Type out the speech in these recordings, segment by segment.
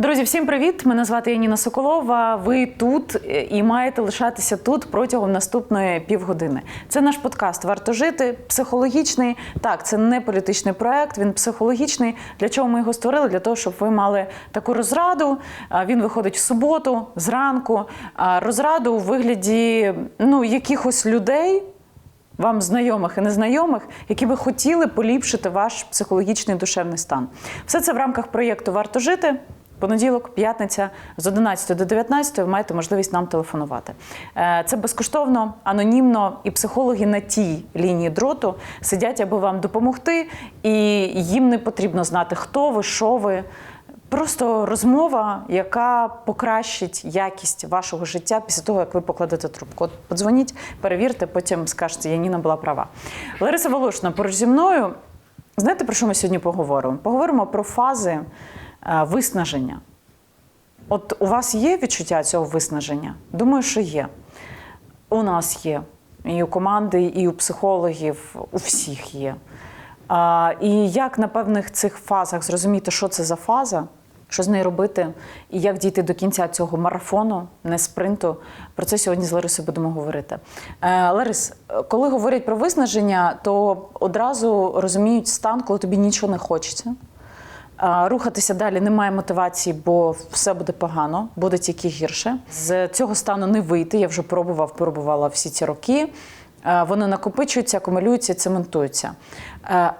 Друзі, всім привіт! Мене звати Яніна Соколова. Ви тут і маєте лишатися тут протягом наступної півгодини. Це наш подкаст Варто жити. Психологічний. Так, це не політичний проект, він психологічний. Для чого ми його створили? Для того, щоб ви мали таку розраду. Він виходить в суботу, зранку. Розраду у вигляді ну, якихось людей. Вам знайомих і незнайомих, які би хотіли поліпшити ваш психологічний душевний стан. Все це в рамках проєкту Варто жити. Понеділок, п'ятниця з 11 до 19 ви маєте можливість нам телефонувати. Е, Це безкоштовно, анонімно, і психологи на тій лінії дроту сидять, аби вам допомогти, і їм не потрібно знати, хто ви, що ви. Просто розмова, яка покращить якість вашого життя після того, як ви покладете трубку. От подзвоніть, перевірте, потім скажете, Яніна була права. Лариса Волошина поруч зі мною. Знаєте, про що ми сьогодні поговоримо? Поговоримо про фази виснаження. От у вас є відчуття цього виснаження? Думаю, що є. У нас є. І у команди, і у психологів, у всіх є. А, і як на певних цих фазах зрозуміти, що це за фаза, що з нею робити, і як дійти до кінця цього марафону, не спринту. Про це сьогодні з Ларисою будемо говорити. Е, Ларис, е, коли говорять про виснаження, то одразу розуміють стан, коли тобі нічого не хочеться. Рухатися далі немає мотивації, бо все буде погано, буде тільки гірше. З цього стану не вийти. Я вже пробував, пробувала всі ці роки. Вони накопичуються, акумулюються, цементуються.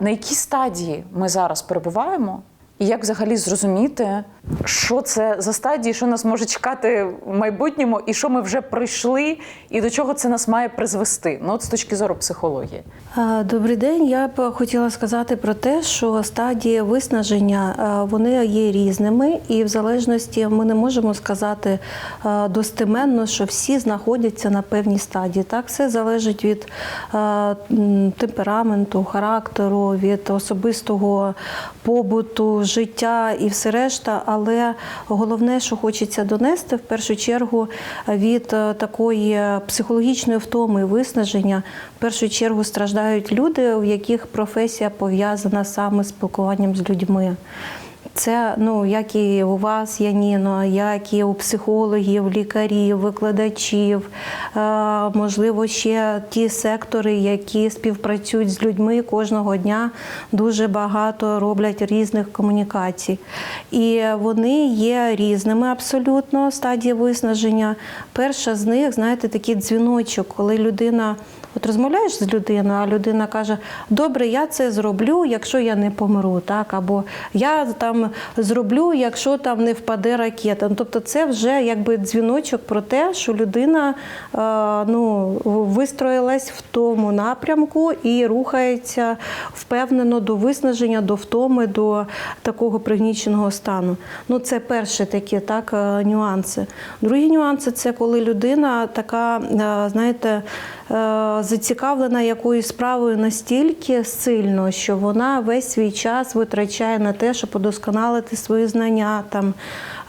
На якій стадії ми зараз перебуваємо? І як взагалі зрозуміти, що це за стадії, що нас може чекати в майбутньому, і що ми вже пройшли, і до чого це нас має призвести? Ну, от з точки зору психології. Е, Добрий день. Я б хотіла сказати про те, що стадії виснаження е, вони є різними, і в залежності ми не можемо сказати е, достеменно, що всі знаходяться на певній стадії. Так, все залежить від темпераменту, характеру, від особистого побуту, життя і все решта. Але головне, що хочеться донести, в першу чергу від е, такої психологічної втоми виснаження, в першу чергу страждають люди, у яких професія пов'язана саме спілкуванням з людьми. Це ну як і у вас, Яніно, як і у психологів, лікарів, викладачів, е, можливо, ще ті сектори, які співпрацюють з людьми кожного дня, дуже багато роблять різних комунікацій. І вони є різними абсолютно стадії виснаження. Перша з них, знаєте, такий дзвіночок, коли людина. От розмовляєш з людиною, а людина каже: Добре, я це зроблю, якщо я не помру, так або я там зроблю, якщо там не впаде ракета. Ну, Тобто, це вже якби дзвіночок про те, що людина е, ну, вистроїлась в тому напрямку і рухається впевнено до виснаження, до втоми, до такого пригніченого стану. Ну, це перші такі так е, нюанси. Другі нюанси це коли людина така, е, знаєте. Е, Зацікавлена якоюсь справою настільки сильно, що вона весь свій час витрачає на те, щоб удосконалити свої знання, там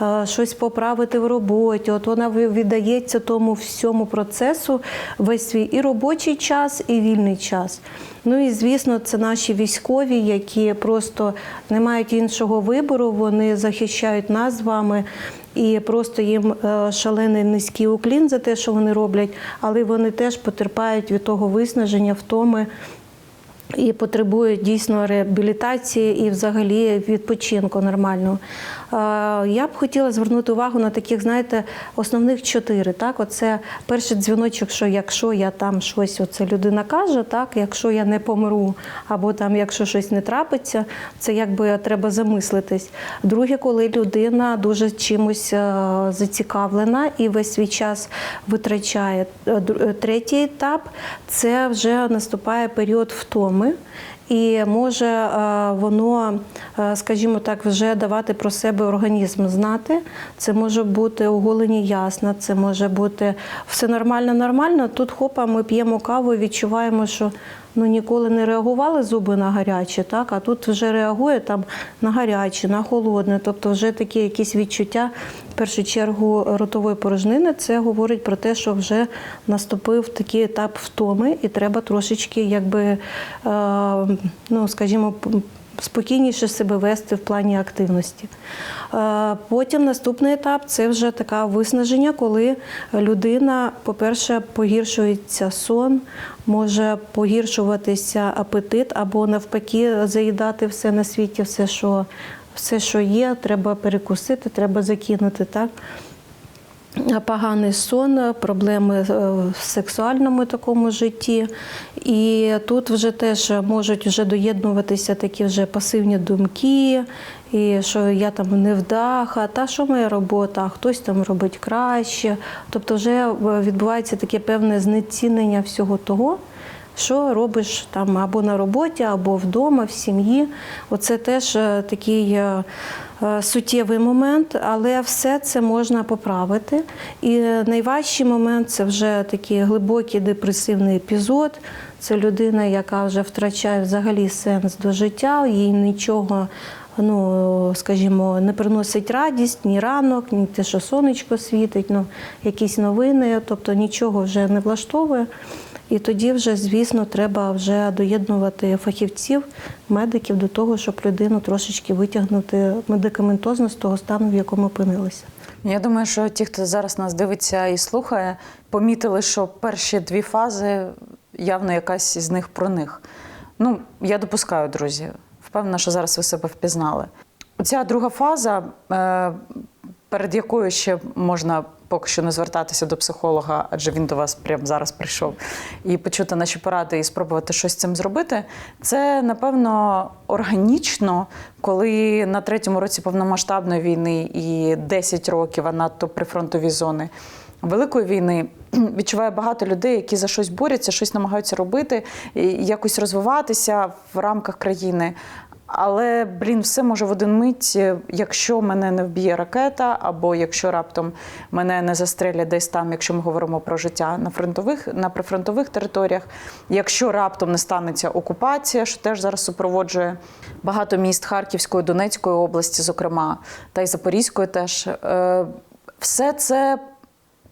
е, щось поправити в роботі. От вона віддається тому всьому процесу весь свій і робочий час, і вільний час. Ну і звісно, це наші військові, які просто не мають іншого вибору. Вони захищають нас з вами. І просто їм е, шалений низький уклін за те, що вони роблять, але вони теж потерпають від того виснаження, втоми і потребують дійсно реабілітації і взагалі відпочинку нормального. Я б хотіла звернути увагу на таких, знаєте, основних чотири. Так, оце перший дзвіночок, що якщо я там щось, оце людина каже, так, якщо я не помру, або там, якщо щось не трапиться, це якби треба замислитись. Друге, коли людина дуже чимось е, зацікавлена і весь свій час витрачає. Е, е, Третій етап це вже наступає період втоми. І може е, воно, е, скажімо так, вже давати про себе організм знати. Це може бути оголені ясна, це може бути все нормально, нормально. Тут хопа, ми п'ємо каву і відчуваємо, що ну ніколи не реагували зуби на гаряче, так а тут вже реагує там на гаряче, на холодне, тобто вже такі якісь відчуття. Першу чергу ротової порожнини це говорить про те, що вже наступив такий етап втоми, і треба трошечки, якби, е, ну скажімо, спокійніше себе вести в плані активності. Е, Потім наступний етап це вже таке виснаження, коли людина, по-перше, погіршується сон, може погіршуватися апетит, або навпаки заїдати все на світі, все, що, все, що є, треба перекусити, треба закинути. Так? Поганий сон, проблеми е, в сексуальному такому житті. І тут вже теж можуть вже доєднуватися такі вже пасивні думки, і що я там не вдаха, та що моя робота, а хтось там робить краще. Тобто вже е, відбувається таке певне знецінення всього того, що робиш там або на роботі, або вдома, в сім'ї. Оце теж е, такий е, е, суттєвий момент, але все це можна поправити. І найважчий момент це вже такий глибокий депресивний епізод. Це людина, яка вже втрачає взагалі сенс до життя, їй нічого. Ну, скажімо, не приносить радість ні ранок, ні те, що сонечко світить, ну, якісь новини, тобто нічого вже не влаштовує. І тоді вже, звісно, треба вже доєднувати фахівців, медиків до того, щоб людину трошечки витягнути медикаментозно з того стану, в якому опинилися. Я думаю, що ті, хто зараз нас дивиться і слухає, помітили, що перші дві фази явно якась із них про них. Ну, я допускаю, друзі. Впевнена, що зараз ви себе впізнали. Ця друга фаза, е, перед якою ще можна поки що не звертатися до психолога, адже він до вас прямо зараз прийшов, і почути наші поради і спробувати щось з цим зробити. Це напевно органічно, коли на третьому році повномасштабної війни і 10 років, а надто прифронтові зони. Великої війни відчуває багато людей, які за щось борються, щось намагаються робити, якось розвиватися в рамках країни. Але, блін, все може в один мить, якщо мене не вб'є ракета, або якщо раптом мене не застрелять десь там, якщо ми говоримо про життя на фронтових на прифронтових територіях, якщо раптом не станеться окупація, що теж зараз супроводжує багато міст Харківської, Донецької області, зокрема, та й Запорізької теж. Е, Все це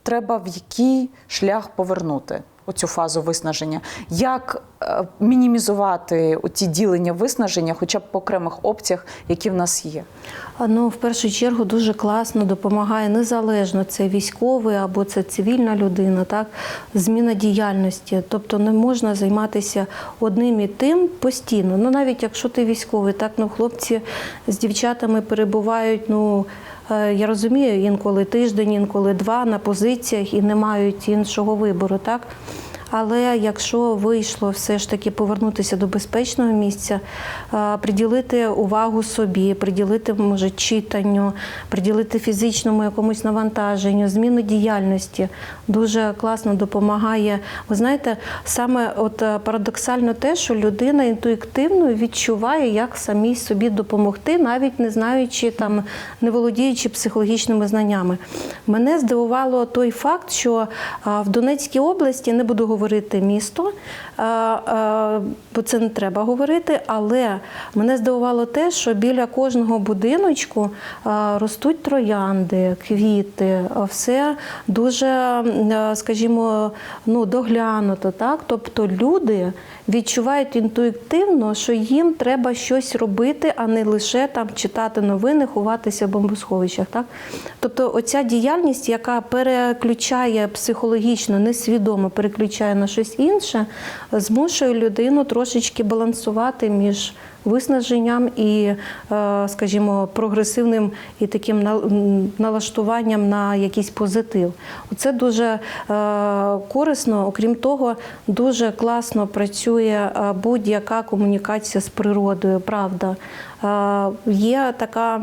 треба в який шлях повернути оцю фазу виснаження. Як е, мінімізувати ті ділення виснаження, хоча б по окремих опціях, які в нас є? Ну, в першу чергу дуже класно допомагає незалежно це військовий або це цивільна людина, так зміна діяльності. Тобто не можна займатися одним і тим постійно. Ну навіть якщо ти військовий, так ну хлопці з дівчатами перебувають. Ну е, я розумію, інколи тиждень, інколи два на позиціях і не мають іншого вибору, так. Але якщо вийшло все ж таки повернутися до безпечного місця, е, приділити увагу собі, приділити може читанню, приділити фізичному якомусь навантаженню, зміну діяльності дуже класно допомагає. Ви знаєте, саме от е, парадоксально те, що людина інтуїтивно відчуває, як самій собі допомогти, навіть не знаючи там, не володіючи психологічними знаннями. Мене здивувало той факт, що в Донецькій області не буду говорити місто, а, а, бо це не треба говорити. Але мене здивувало те, що біля кожного будиночку ростуть троянди, квіти, все дуже, скажімо, ну, доглянуто. Так? Тобто люди відчувають інтуїтивно, що їм треба щось робити, а не лише там читати новини, ховатися в бомбосховищах. Так? Тобто, оця діяльність, яка переключає психологічно, несвідомо переключає на щось інше, змушує людину трошечки балансувати між виснаженням і, е, скажімо, прогресивним і таким на- налаштуванням на якийсь позитив. Це дуже е, корисно. Окрім того, дуже класно працює е, будь-яка комунікація з природою, правда. Є така,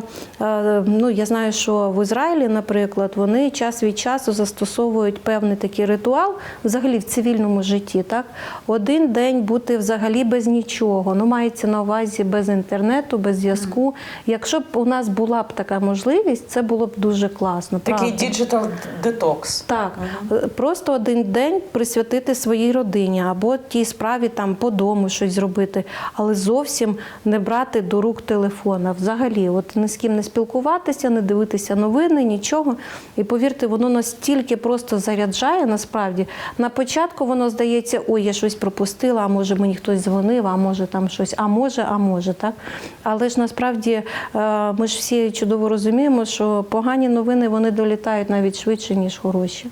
ну я знаю, що в Ізраїлі, наприклад, вони час від часу застосовують певний такий ритуал взагалі в цивільному житті. Так, один день бути взагалі без нічого. Ну мається на увазі без інтернету, без зв'язку. Якщо б у нас була б така можливість, це було б дуже класно. Такий діджитал детокс. Так, е, просто один день присвятити своїй родині або тій справі там по дому щось зробити, але зовсім не брати до рук телефона. Взагалі, от ні з ким не спілкуватися, не дивитися новини, нічого. І повірте, воно настільки просто заряджає насправді. На початку воно здається, ой, я щось пропустила, а може мені хтось дзвонив, а може там щось, а може, а може, так? Але ж насправді е, ми ж всі чудово розуміємо, що погані новини вони долітають навіть швидше, ніж хороші.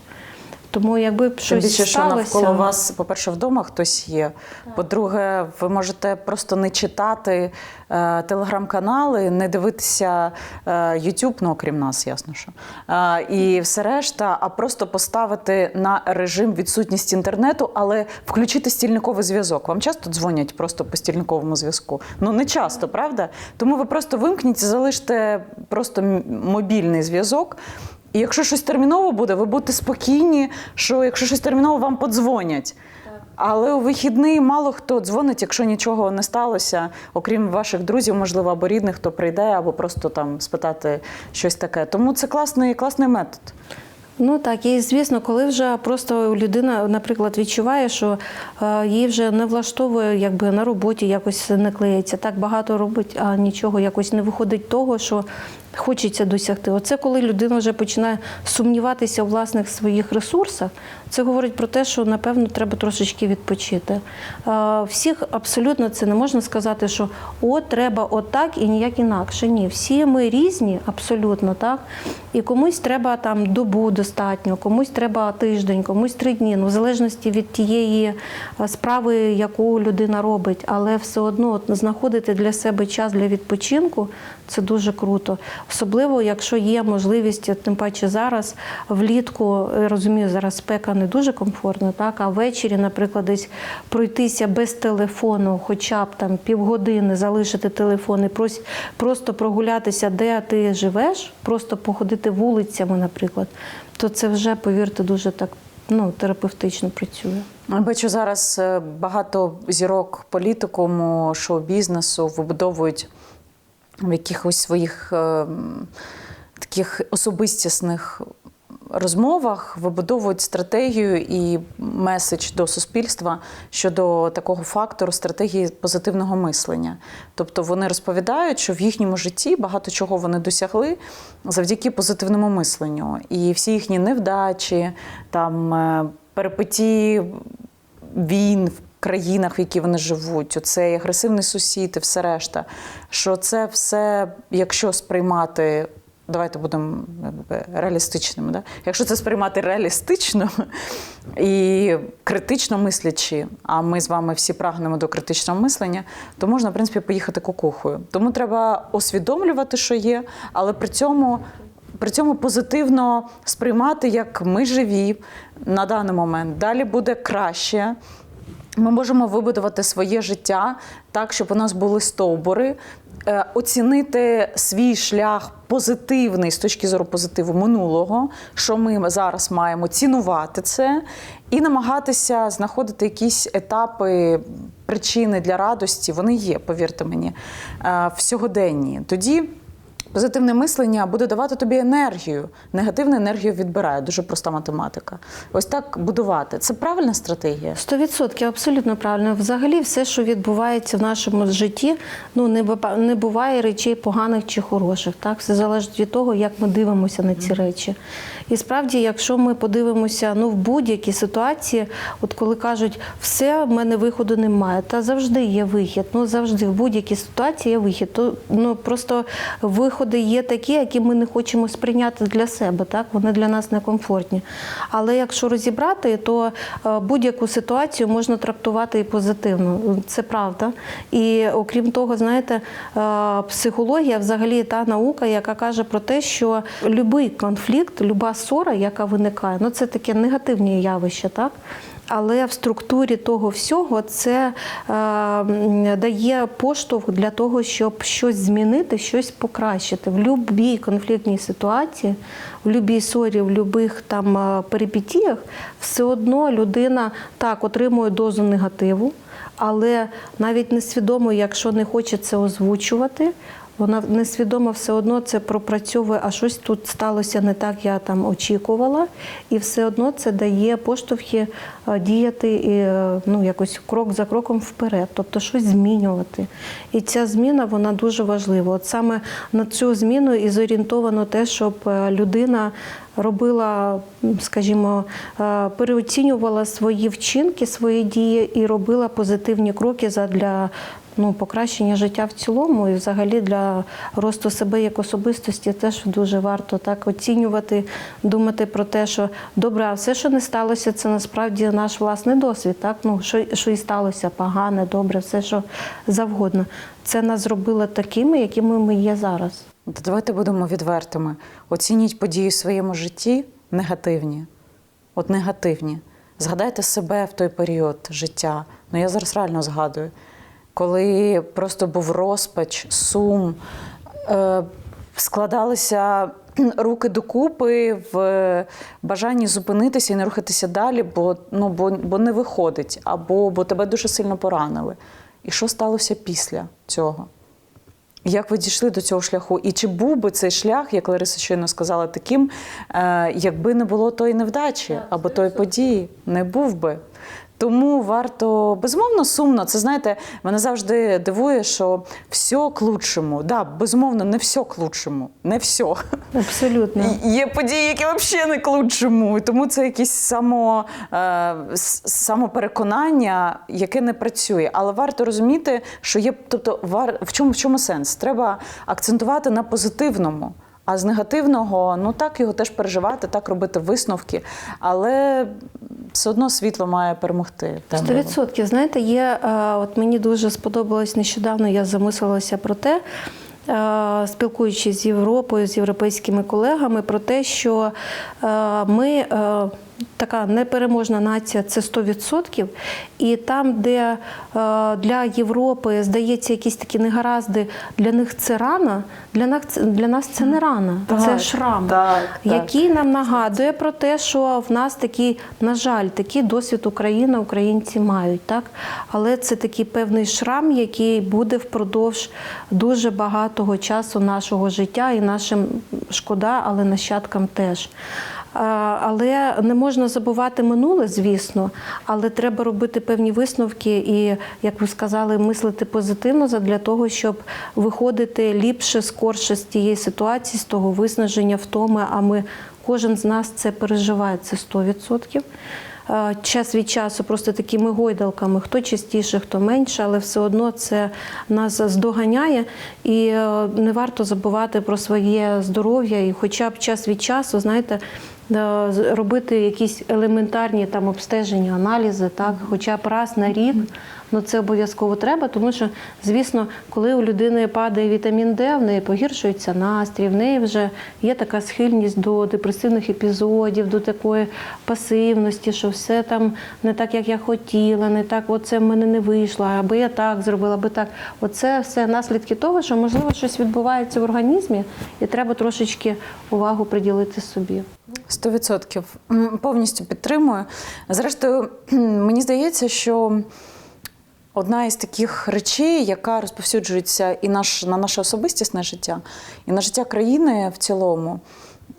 Тому якби б щось більше, що навколо вас, по-перше, вдома хтось є. По-друге, ви можете просто не читати е, телеграм-канали, не дивитися е, YouTube, ну окрім нас, ясно що. Е, і все решта, а просто поставити на режим відсутність інтернету, але включити стільниковий зв'язок. Вам часто дзвонять просто по стільниковому зв'язку? Ну не часто, правда? Тому ви просто вимкніть, і залиште просто мобільний зв'язок. І якщо щось терміново буде, ви будете спокійні, що якщо щось терміново вам подзвонять. Але у вихідний мало хто дзвонить, якщо нічого не сталося, окрім ваших друзів, можливо, або рідних, хто прийде, або просто там спитати щось таке. Тому це класний, класний метод. Ну так, і звісно, коли вже просто людина, наприклад, відчуває, що е, їй вже не влаштовує, якби на роботі якось не клеїться, так багато робить, а нічого якось не виходить того, що хочеться досягти. Оце коли людина вже починає сумніватися у власних своїх ресурсах, це говорить про те, що напевно треба трошечки відпочити. Всіх абсолютно це не можна сказати, що от треба отак і ніяк інакше. Ні, всі ми різні, абсолютно так. І комусь треба там добу достатньо, комусь треба тиждень, комусь три дні. Ну, в залежності від тієї е, справи, яку людина робить, але все одно знаходити для себе час для відпочинку це дуже круто. Особливо, якщо є можливість, тим паче зараз влітку, я розумію, зараз спека не дуже комфортна, так а ввечері, наприклад, десь пройтися без телефону, хоча б там півгодини залишити телефон і прос- просто прогулятися, де ти живеш, просто походити вулицями, наприклад, то це вже, повірте, дуже так ну, терапевтично працює. Бачу зараз е, багато зірок політикуму, шоу-бізнесу вибудовують в якихось своїх е, таких особистісних розмовах, вибудовують стратегію і меседж до суспільства щодо такого фактору стратегії позитивного мислення. Тобто вони розповідають, що в їхньому житті багато чого вони досягли завдяки позитивному мисленню. І всі їхні невдачі, там е, перипетії війн країнах, в які вони живуть, оцей агресивний сусід і все решта. Що це все, якщо сприймати. Давайте будемо реалістичними. Да? Якщо це сприймати реалістично і критично мислячи, а ми з вами всі прагнемо до критичного мислення, то можна, в принципі, поїхати кукухою. Тому треба усвідомлювати, що є, але при цьому при цьому позитивно сприймати, як ми живі на даний момент. Далі буде краще. Ми можемо вибудувати своє життя так, щоб у нас були стовбури, е, оцінити свій шлях позитивний з точки зору позитиву минулого, що ми зараз маємо цінувати це і намагатися знаходити якісь етапи, причини для радості. Вони є, повірте мені, е, в сьогоденні. Тоді. Позитивне мислення буде давати тобі енергію. Негативна енергію відбирає. Дуже проста математика. Ось так будувати. Це правильна стратегія. Сто відсотків абсолютно правильно. Взагалі, все, що відбувається в нашому житті, ну не не буває речей поганих чи хороших. Так, все залежить від того, як ми дивимося на ці речі. І справді, якщо ми подивимося ну, в будь-якій ситуації, от коли кажуть, все в мене виходу немає, та завжди є вихід. Ну завжди в будь-якій ситуації є вихід. То ну просто виходи є такі, які ми не хочемо сприйняти для себе. Так вони для нас некомфортні. Але якщо розібрати, то е, будь-яку ситуацію можна трактувати і позитивно. Це правда. І окрім того, знаєте, е, психологія взагалі та наука, яка каже про те, що будь-який конфлікт, люба ссора, яка виникає, ну це таке негативне явище, так? Але в структурі того всього це е, дає поштовх для того, щоб щось змінити, щось покращити. В будь-якій конфліктній ситуації, в будь-якій ссорі, в будь-яких там е, перипетіях, все одно людина так отримує дозу негативу, але навіть несвідомо, якщо не хоче це озвучувати, вона несвідомо все одно це пропрацьовує, а щось тут сталося не так, я там очікувала, і все одно це дає поштовхи е, діяти і е, ну якось крок за кроком вперед, тобто щось змінювати. І ця зміна вона дуже важлива. От саме на цю зміну і зорієнтовано те, щоб е, людина робила, скажімо, переоцінювала свої вчинки, свої дії і робила позитивні кроки задля ну, покращення життя в цілому, і взагалі для росту себе як особистості теж дуже варто так оцінювати, думати про те, що добре, а все, що не сталося, це насправді наш власний досвід. Так? Ну, що, що і сталося, погане, добре, все, що завгодно. Це нас зробило такими, якими ми є зараз. Давайте будемо відвертими. Оцініть події в своєму житті негативні. От негативні. Згадайте себе в той період життя. Ну я зараз реально згадую, коли просто був розпач, сум, е, складалися руки докупи в бажанні зупинитися і не рухатися далі, бо, ну, бо, бо не виходить, або бо тебе дуже сильно поранили. І що сталося після цього? Як ви дійшли до цього шляху? І чи був би цей шлях, як Лариса щойно сказала, таким, е, якби не було тої невдачі або тої події? Не був би. Тому варто безумовно сумно. Це знаєте, мене завжди дивує, що все к лучшому. Да, безумовно, не все к лучшому. Не все. Абсолютно. Є події, які взагалі не к лучшому. І тому це якесь само, е, самопереконання, яке не працює. Але варто розуміти, що є, тобто, вар, в чому в чому сенс? Треба акцентувати на позитивному. А з негативного, ну так його теж переживати, так робити висновки, але все одно світло має перемогти. Сто відсотків. Знаєте, є е, от мені дуже сподобалось нещодавно. Я замислилася про те, е, спілкуючись з Європою, з європейськими колегами, про те, що е, ми. Така непереможна нація це 100%. І там, де е, для Європи здається якісь такі негаразди, для них це рана, для нас, для нас це не рана, це шрам, так, так. який нам нагадує про те, що в нас такий, на жаль, такий досвід Україна, українці мають, так? Але це такий певний шрам, який буде впродовж дуже багатого часу нашого життя, і нашим шкода, але нащадкам теж. Але не можна забувати минуле, звісно, але треба робити певні висновки і, як ви сказали, мислити позитивно для того, щоб виходити ліпше, скорше з тієї ситуації, з того виснаження, втоми. А ми кожен з нас це переживає, це 100%. Е, Час від часу просто такими гойдалками, хто частіше, хто менше, але все одно це нас здоганяє, і е, не варто забувати про своє здоров'я, і хоча б час від часу, знаєте, робити якісь елементарні там обстеження, аналізи, так, хоча б раз на рік. Ну це обов'язково треба, тому що, звісно, коли у людини падає вітамін Д, в неї погіршується настрій, в неї вже є така схильність до депресивних епізодів, до такої пасивності, що все там не так, як я хотіла, не так, оце в мене не вийшло, аби я так зробила, аби так. Оце все наслідки того, що можливо щось відбувається в організмі, і треба трошечки увагу приділити собі. Сто відсотків М, повністю підтримую. Зрештою, мені здається, що одна із таких речей, яка розповсюджується і наш, на наше особистісне життя, і на життя країни в цілому.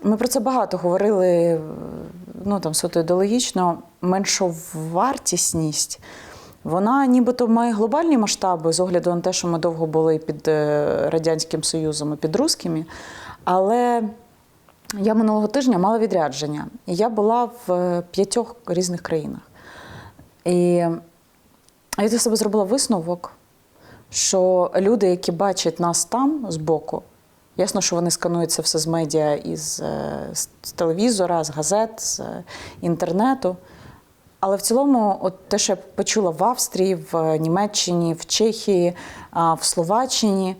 Ми про це багато говорили, ну там суто ідеологічно, меншовартісність. Вона нібито має глобальні масштаби з огляду на те, що ми довго були під е, Радянським Союзом і під русскими. Але я минулого тижня мала відрядження, і я була в е, п'ятьох різних країнах. І я для себе зробила висновок, що люди, які бачать нас там збоку, ясно, що вони сканують це все з медіа, із е, з телевізора, з газет, з е, інтернету. Але в цілому, от те, що я почула в Австрії, в Німеччині, в Чехії, в Словаччині,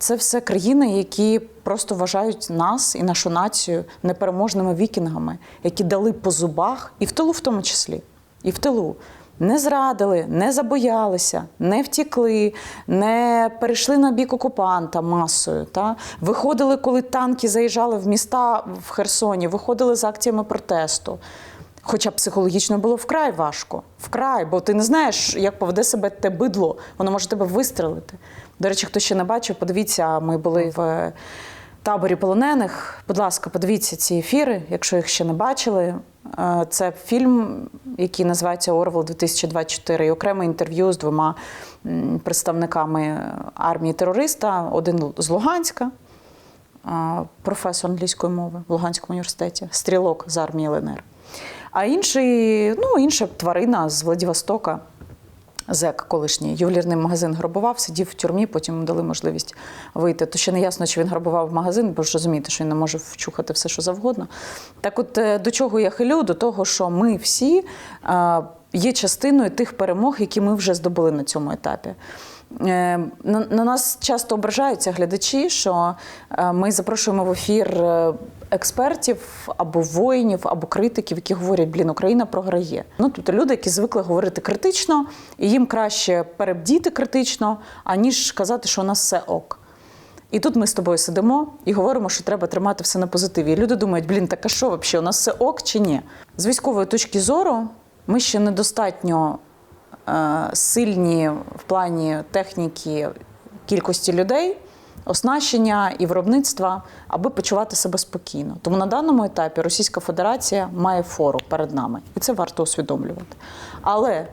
це все країни, які просто вважають нас і нашу націю непереможними вікінгами, які дали по зубах, і в тилу в тому числі, і в тилу. Не зрадили, не забоялися, не втікли, не перейшли на бік окупанта масою. Та? Виходили, коли танки заїжджали в міста в Херсоні, виходили з акціями протесту. Хоча психологічно було вкрай важко. Вкрай, бо ти не знаєш, як поведе себе те бидло, воно може тебе вистрелити. До речі, хто ще не бачив, подивіться, ми були в таборі полонених. Будь ласка, подивіться ці ефіри, якщо їх ще не бачили. Е, Це фільм, який називається Орвел 2024, і окреме інтерв'ю з двома представниками армії терориста. Один з Луганська, професор англійської мови в Луганському університеті, стрілок з армії ЛНР. А інший, ну, інша тварина з Владивостока, Зек колишній ювелірний магазин грабував, сидів в тюрмі, потім йому дали можливість вийти. То ще не ясно, чи він грабував магазин, бо ж розумієте, що він не може вчухати все, що завгодно. Так от е, до чого я хилю? До того, що ми всі е, є частиною тих перемог, які ми вже здобули на цьому етапі. Е, На, на нас часто ображаються глядачі, що ми запрошуємо в ефір експертів або воїнів, або критиків, які говорять, блін, Україна програє. Ну тобто люди, які звикли говорити критично, і їм краще перебдіти критично, аніж казати, що у нас все ок. І тут ми з тобою сидимо і говоримо, що треба тримати все на позитиві. І люди думають, блін, так а що взагалі, у нас все ок чи ні? З військової точки зору ми ще недостатньо е, сильні в плані техніки кількості людей, оснащення і виробництва, аби почувати себе спокійно. Тому на даному етапі Російська Федерація має фору перед нами, і це варто усвідомлювати. Але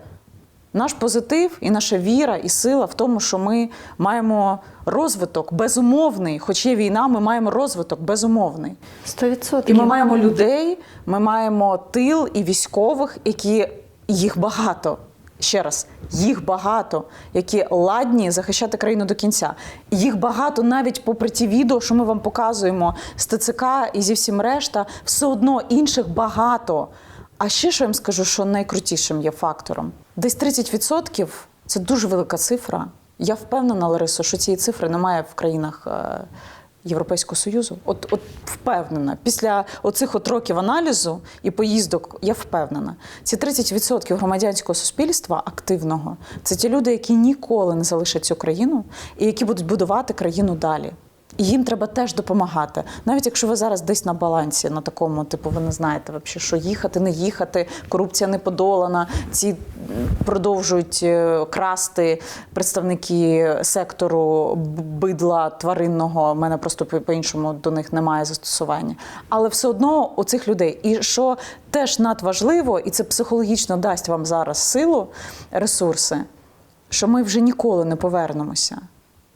наш позитив і наша віра і сила в тому, що ми маємо розвиток безумовний, хоч є війна, ми маємо розвиток безумовний. 100%. І ми маємо людей, ми маємо тил і військових, які їх багато. Ще раз, їх багато, які ладні захищати країну до кінця. Їх багато навіть попри ті відео, що ми вам показуємо з ТЦК і зі всім решта, все одно інших багато. А ще що я вам скажу, що найкрутішим є фактором. Десь 30% – це дуже велика цифра. Я впевнена, Ларисо, що цієї цифри немає в країнах е, Європейського Союзу. От, от впевнена. Після оцих от років аналізу і поїздок, я впевнена. Ці 30% громадянського суспільства активного це ті люди, які ніколи не залишать цю країну і які будуть будувати країну далі. Їм треба теж допомагати. Навіть якщо ви зараз десь на балансі, на такому, типу, ви не знаєте, вообще, що їхати, не їхати, корупція не подолана, ці продовжують е, красти представники сектору бидла тваринного. У мене просто по-іншому до них немає застосування. Але все одно у цих людей. І що теж надважливо, і це психологічно дасть вам зараз силу, ресурси, що ми вже ніколи не повернемося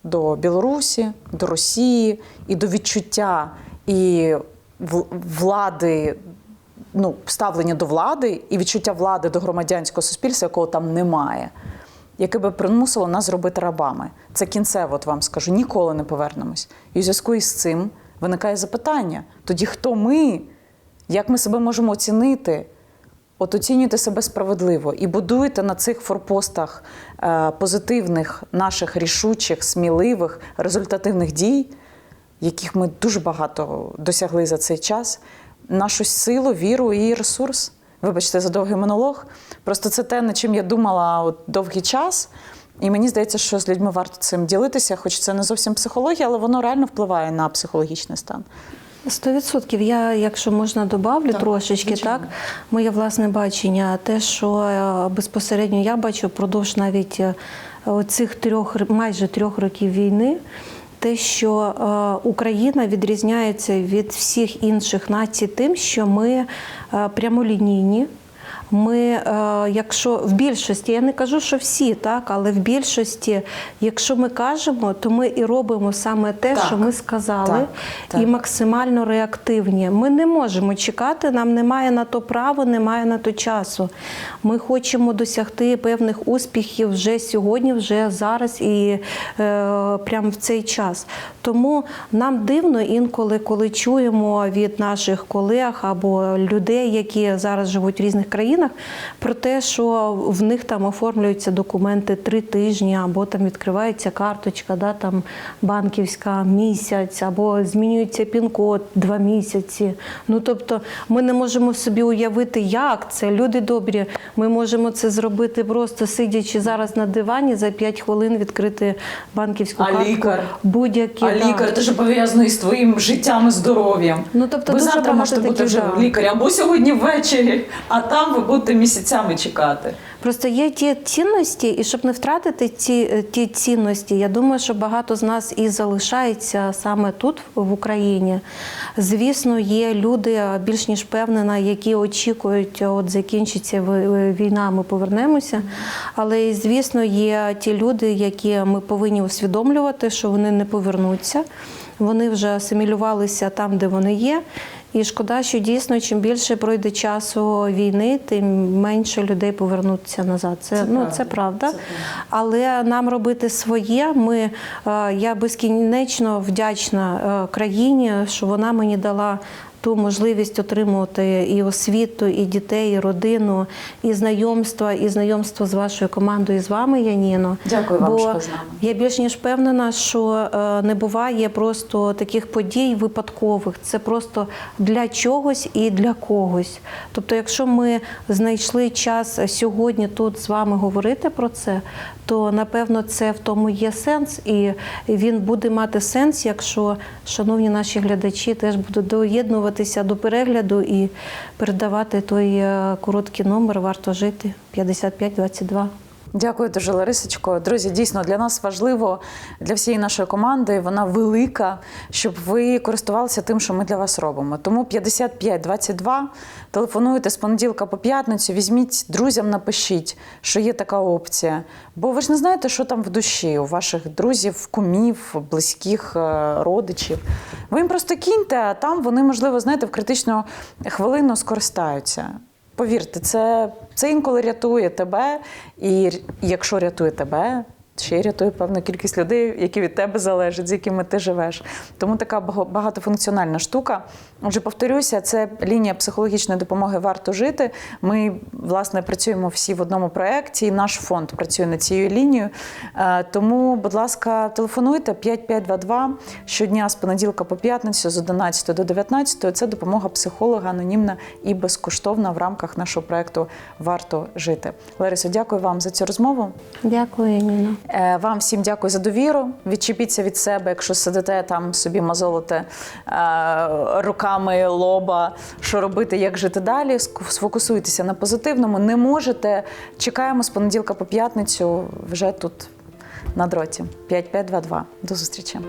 до Білорусі, до Росії і до відчуття і влади, ну, ставлення до влади і відчуття влади до громадянського суспільства, якого там немає, яке би примусило нас зробити рабами. Це кінцево, от вам скажу, ніколи не повернемось. І у зв'язку із цим виникає запитання: тоді хто ми? Як ми себе можемо оцінити? От оцінюйте себе справедливо і будуйте на цих форпостах е, позитивних, наших рішучих, сміливих, результативних дій, яких ми дуже багато досягли за цей час, нашу силу, віру і ресурс. Вибачте за довгий монолог. Просто це те, над чим я думала от довгий час. І мені здається, що з людьми варто цим ділитися, хоч це не зовсім психологія, але воно реально впливає на психологічний стан. Сто відсотків. Я, якщо можна, добавлю Так, трошечки, звичайно. так моє власне бачення, те, що е, безпосередньо я бачу впродовж навіть цих оцих трьох майже трьох років війни. Те, що е, Україна відрізняється від всіх інших націй, тим, що ми е, прямолінійні. Ми, е, якщо в більшості, я не кажу, що всі, так, але в більшості, якщо ми кажемо, то ми і робимо саме те, Так. що ми сказали, Так, так. і максимально реактивні. Ми не можемо чекати, нам немає на то права, немає на то часу. Ми хочемо досягти певних успіхів вже сьогодні, вже зараз і е, прямо в цей час. Тому нам дивно інколи, коли чуємо від наших колег або людей, які зараз живуть в різних країнах, про те, що в них там оформлюються документи три тижні, або там відкривається карточка, да, там банківська місяць, або змінюється пін-код два місяці. Ну тобто, ми не можемо собі уявити, як це. Люди добрі. Ми можемо це зробити просто сидячи зараз на дивані за 5 хвилин відкрити банківську А картку. лікар? Будь-які А да. лікар те, що пов'язано із твоїм життям і здоров'ям. Ну, тобто ви дуже завтра можете бути вже да. в лікарі або сьогодні ввечері, а там ви будете місяцями чекати. Просто є ті цінності, і щоб не втратити ці ті цінності, я думаю, що багато з нас і залишається саме тут, в Україні. Звісно, є люди більш ніж впевнена, які очікують, от закінчиться війна, ми повернемося. Але і звісно, є ті люди, які ми повинні усвідомлювати, що вони не повернуться. Вони вже асимілювалися там, де вони є. І шкода, що дійсно чим більше пройде часу війни, тим менше людей повернуться назад. Це, Це ну правда. це правда. Це. Але нам робити своє. Ми е, я безкінечно вдячна е, країні, що вона мені дала. Ту можливість отримувати і освіту, і дітей, і родину, і знайомства, і знайомство з вашою командою, і з вами, Яніно. Дякую вам, Бо що з нами. я більш ніж впевнена, що е, не буває просто таких подій випадкових. Це просто для чогось і для когось. Тобто, якщо ми знайшли час сьогодні тут з вами говорити про це, то напевно це в тому є сенс, і він буде мати сенс, якщо шановні наші глядачі теж будуть доєднуватися до перегляду і передавати той е, короткий номер варто жити 5522. Дякую дуже, Ларисочко. Друзі, дійсно для нас важливо для всієї нашої команди. Вона велика, щоб ви користувалися тим, що ми для вас робимо. Тому 5522, телефонуйте з понеділка по п'ятницю. Візьміть друзям, напишіть, що є така опція. Бо ви ж не знаєте, що там в душі у ваших друзів, кумів, близьких е, родичів. Ви їм просто кіньте, а там вони, можливо, знаєте, в критичну хвилину скористаються. Повірте, це, це інколи рятує тебе, і якщо рятує тебе, ще й рятує певну кількість людей, які від тебе залежать, з якими ти живеш. Тому така багатофункціональна штука. Отже, повторюся, це лінія психологічної допомоги варто жити. Ми, власне, працюємо всі в одному проєкті, і наш фонд працює над цією лінією. Е, Тому, будь ласка, телефонуйте 5522 щодня з понеділка по п'ятницю з 11 до 19. Це допомога психолога анонімна і безкоштовна в рамках нашого проєкту Варто жити. Ларисо, дякую вам за цю розмову. Дякую, Ніна. Е, Вам всім дякую за довіру. Відчепіться від себе, якщо сидите там собі мазолите е, руками лоба, що робити, як жити далі. Сфокусуйтеся на позитивному. Не можете. Чекаємо з понеділка по п'ятницю вже тут на дроті. 5522. До зустрічі.